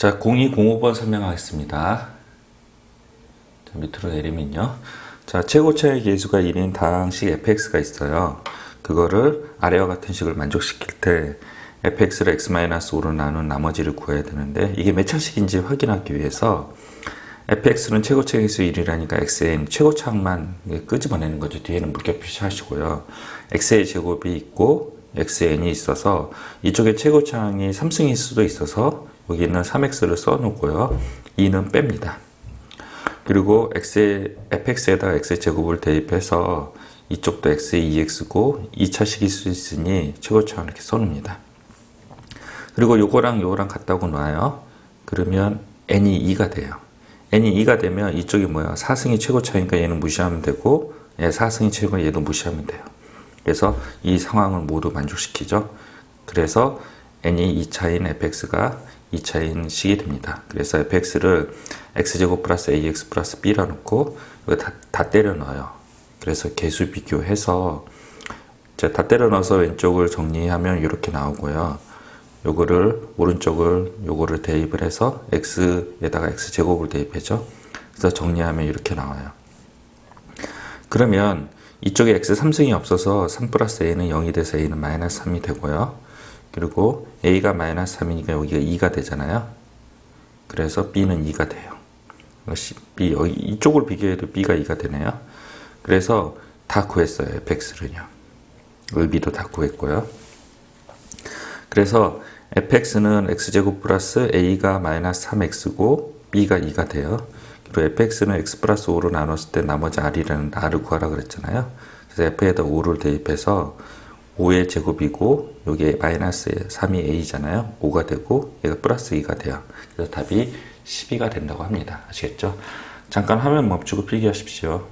자, 0205번 설명하겠습니다. 자, 밑으로 내리면요. 자, 최고차의 계수가 1인 다항식 fx가 있어요. 그거를 아래와 같은 식을 만족시킬 때 fx를 x-5로 나눈 나머지를 구해야 되는데 이게 몇 차식인지 확인하기 위해서 fx는 최고차 계수 1이라니까 xn 최고차만 끄집어내는 거죠. 뒤에는 물결 표시하시고요. x의 제곱이 있고 xn이 있어서 이쪽에 최고차항이 3승일 수도 있어서 여기는 3x를 써놓고요. 2는 뺍니다. 그리고 x의 fx에다가 x의 제곱을 대입해서 이쪽도 x의 2x고 2차식일 수 있으니 최고차항 이렇게 써놓습니다. 그리고 요거랑 요거랑 같다고 놔요. 그러면 n이 2가 돼요. n이 2가 되면 이쪽이 뭐야? 4승이 최고차니까 얘는 무시하면 되고 얘 4승이 최고 얘도 무시하면 돼요. 그래서 이 상황을 모두 만족시키죠. 그래서 n이 2차인 fx가 2차인 식이 됩니다. 그래서 fx를 x제곱 플러스 ax 플러스 b라 놓고 다, 다 때려 넣어요. 그래서 개수 비교해서 자, 다 때려 넣어서 왼쪽을 정리하면 이렇게 나오고요. 요거를 오른쪽을 요거를 대입을 해서 x에다가 x 제곱을 대입하죠. 그래서 정리하면 이렇게 나와요. 그러면 이쪽에 x 3승이 없어서 3 플러스 a는 0이 돼서 a는 마이너스 3이 되고요. 그리고 a가 마이너스 3이니까 여기가 2가 되잖아요. 그래서 b는 2가 돼요. b 여기 이쪽을 비교해도 b가 2가 되네요. 그래서 다 구했어요. fx를요. 의비도 다 구했고요. 그래서 fx는 x제곱 플러스 a가 마이너스 3x고 b가 2가 돼요. 그리고 fx는 x 플러스 5로 나눴을 때 나머지 r이라는 r을 구하라 그랬잖아요. 그래서 f에다 5를 대입해서 5의 제곱이고 여기에 마이너스 3이 a잖아요. 5가 되고 얘가 플러스 2가 돼요. 그래서 답이 12가 된다고 합니다. 아시겠죠? 잠깐 화면 멈추고 필기하십시오.